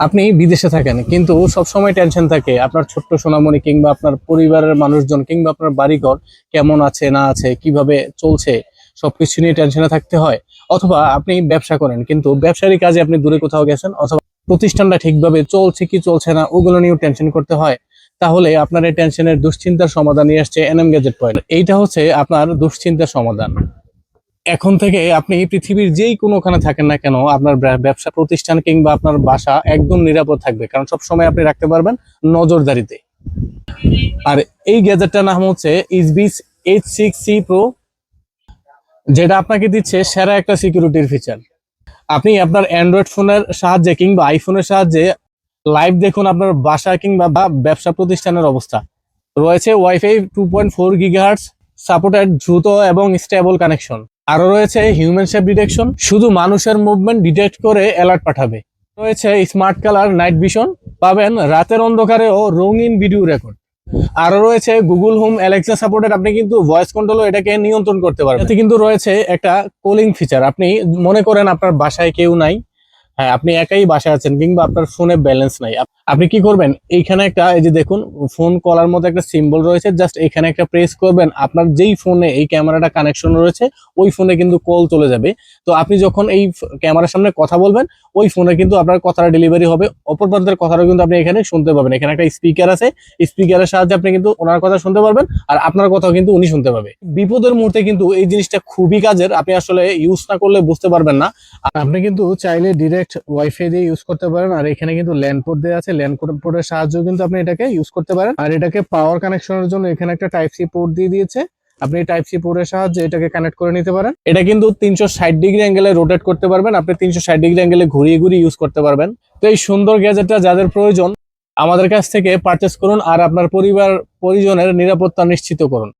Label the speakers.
Speaker 1: আপনি বিদেশে থাকেন, কিন্তু সব সময় টেনশন থাকে আপনার ছোট্ট সোনামণি কিংবা আপনার পরিবারের মানুষজন কিংবা আপনার বাড়িঘর কেমন আছে, না আছে, কীভাবে চলছে, সবকিছু নিয়ে টেনশনে থাকতে হয়। অথবা আপনি ব্যবসা করেন, কিন্তু ব্যবসারই কাজে আপনি দূরে কোথাও গেছেন, অথবা প্রতিষ্ঠানটা ঠিকভাবে চলছে কি চলছে না, ওগুলো নিয়েও টেনশন করতে হয়। তাহলে আপনার এই টেনশনের দুশ্চিন্তার সমাধান নিয়ে আসছে এনএম গ্যাজেট পয়েন্ট এইটা হচ্ছে আপনার দুশ্চিন্তার সমাধান। এখন থেকে আপনি পৃথিবীর যেই কোনোখানে থাকেন না কেন, আপনার ব্যবসা প্রতিষ্ঠান কিংবা আপনার বাসা একদম নিরাপদ থাকবে। কারণ সব সময় আপনি রাখতে পারবেন নজরদারিতে। আর এই গ্যাজেটটার নাম হচ্ছে ইসবিস এইচ সিক্স সি প্রো যেটা আপনাকে দিচ্ছে সেরা একটা সিকিউরিটির ফিচার আপনি আপনার অ্যান্ড্রয়েড ফোনের সাহায্যে কিংবা আইফোনের সাহায্যে লাইভ দেখুন আপনার বাসা কিংবা বা ব্যবসা প্রতিষ্ঠানের অবস্থা। রয়েছে WiFi two point four gigahertz supported দ্রুত এবং স্টেবল কানেকশন আরও রয়েছে হিউম্যান শেপ ডিটেকশন শুধু মানুষের মুভমেন্ট ডিটেক্ট করে অ্যালার্ট পাঠাবে। রয়েছে স্মার্ট কালার নাইট ভিশন পাবেন রাতের অন্ধকারে অন্ধকারেও রঙিন ভিডিও রেকর্ড আরও রয়েছে গুগল হোম অ্যালেক্সা সাপোর্টেড আপনি কিন্তু ভয়েস কন্ট্রোলও এটাকে নিয়ন্ত্রণ করতে পারবেন। এতে কিন্তু রয়েছে একটা কলিং ফিচার আপনি মনে করেন আপনার বাসায় কেউ নাই হ্যাঁ আপনি একাই বাসায় আছেন কিংবা আপনার ফোনে ব্যালেন্স নাই। আপ- আপনি কি করবেন? এইখানে একটা, এই যে দেখুন ফোন কলার মতো একটা সিম্বল রয়েছে জাস্ট এখানে একটা প্রেস করবেন, আপনার যেই ফোনে এই ক্যামেরাটা কানেকশন রয়েছে, ওই ফোনে কিন্তু কল চলে যাবে। তো আপনি যখন এই ক্যামেরার সামনে কথা বলবেন, ওই ফোনে কিন্তু আপনার কথাটা ডেলিভারি হবে, অপর প্রান্তের কথাটাও কিন্তু আপনি এখানে শুনতে পাবেন। এখানে একটা স্পিকার আছে স্পিকারের সাহায্যে আপনি কিন্তু ওনার কথা শুনতে পারবেন, আর আপনার কথাও কিন্তু উনি শুনতে পাবে। বিপদের মুহূর্তে কিন্তু এই জিনিসটা খুবই কাজের, আপনি আসলে ইউজ না করলে বুঝতে পারবেন না। আর আপনি কিন্তু চাইলে ডিরেক্ট ওয়াইফাই দিয়ে ইউজ করতে পারেন। আর এখানে কিন্তু ল্যান্ড পোর্ট দেওয়া আছে। ল্যান্ড পোর্টের সাহায্যে কিন্তু আপনি এটাকে ইউজ করতে পারেন। আর এটাকে পাওয়ার কানেকশনের জন্য এখানে একটা টাইপ সি পোর্ট দিয়ে দিয়েছে। আপনি টাইপ সি পোর্টের সাহায্যে এটাকে কানেক্ট করে নিতে পারেন। এটা কিন্তু তিনশো ষাট ডিগ্রি অ্যাঙ্গেলে রোটেট করতে পারবেন। আপনি তিনশো ষাট ডিগ্রি অ্যাঙ্গেলে ঘুরিয়ে ঘুরিয়ে ইউজ করতে পারবেন। তো এই সুন্দর গ্যাজেটটা যাদের প্রয়োজন, আমাদের কাছ থেকে পারচেস করুন। আর আপনার পরিবার, পরিজনের নিরাপত্তা নিশ্চিত করুন।